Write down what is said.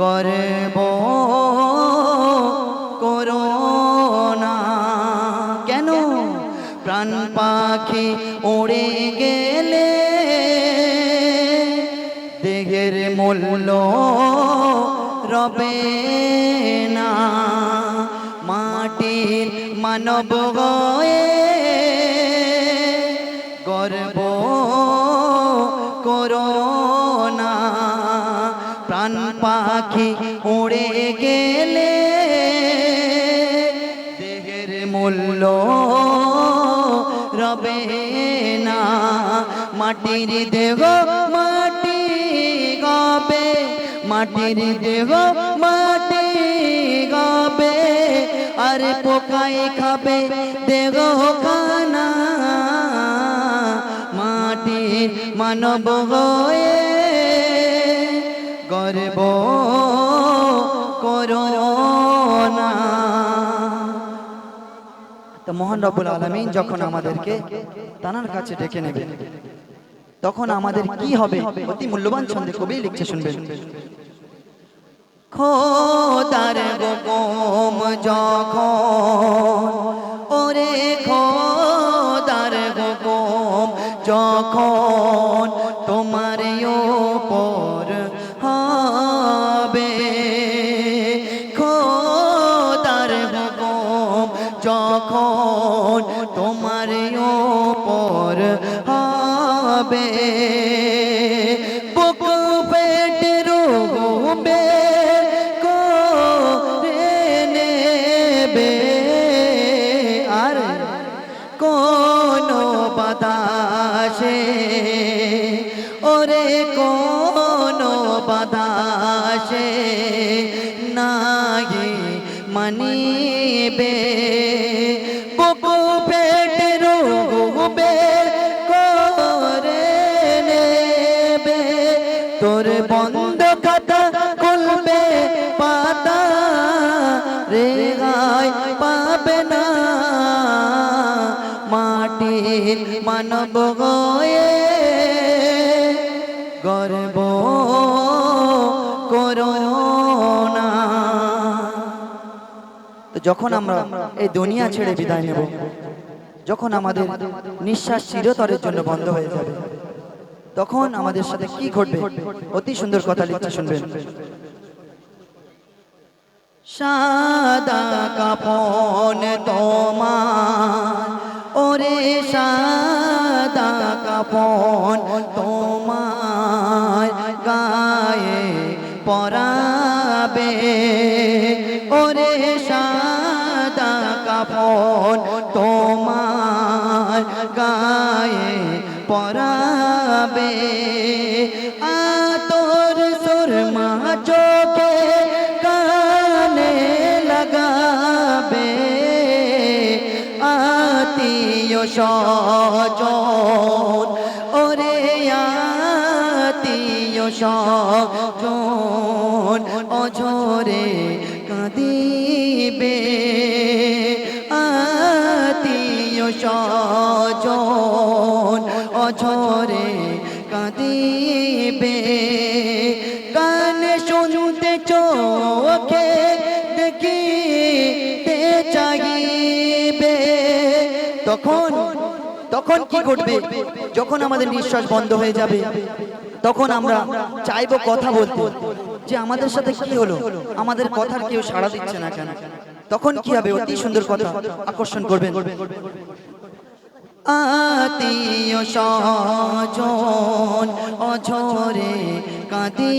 গর্ব করোনা কেন? প্রাণ পাখি উড়ে গেলে দেহের মূল্য রবে না। মাটির মানব হয়ে গর্ব করোনা প্রাণ পাখি উড়ে গেলে দেহের মূল্য রবে না। মাটির দেহ মাটি গবে, মাটির দেহ মাটি গবে। আর পোকায় খাবে দেহ খানা মানব হয়ে গর্ব করোনা তো মোহন রব্বুল আলমিন যখন আমাদেরকে তানার কাছে ডেকে নেবে, তখন আমাদের কি হবে? অতি মূল্যবান ছন্দে কবি লিখছে শুনবেন। খোদার গোপম যখন যখন তোমার ওপর হবে। খোদার গোপম যখন তোমার ওপর হবে। বাতাসে। ওরে কোন বাতাসে রোবে করে নেবে। তোর বন্ধ খাতা মাটির মানব গয়ে গর্ব করোনা। তো যখন আমরা এই দুনিয়া ছেড়ে বিদায় নেব, যখন আমাদের নিঃশ্বাস চিরতরের জন্য বন্ধ হয়ে যাবে, তখন আমাদের সাথে কি ঘটবে? অতি সুন্দর কথা লিখছে শুনবেন। সাদা কাপন তোমার কাপন তোমার গায়ে পরাবে। ওরে সাদা কাপন তোমার গায়ে পরাবে। আতর সুরমা চোখে কানে লাগাবে। আত্মীয় স্বজন আত্মীয় স্বজন অঝরে কাঁদিবে। আত্মীয় স্বজন অঝরে কাঁদিবে। কান শুনতে চোখে দেখিতে চাইবে তখন তখন কি ঘটবে? যখন আমাদের নিঃশ্বাস বন্ধ হয়ে যাবে। তখন আমরা চাইব কথা বলতে যে আমাদের সাথে কি হলো? আমাদের কথার কেউ সাড়া দিচ্ছে না কেন? তখন কি হবে? অতি সুন্দর কথা আকর্ষণ করবেন। আত্মীয় সজন অঝরে কাঁদি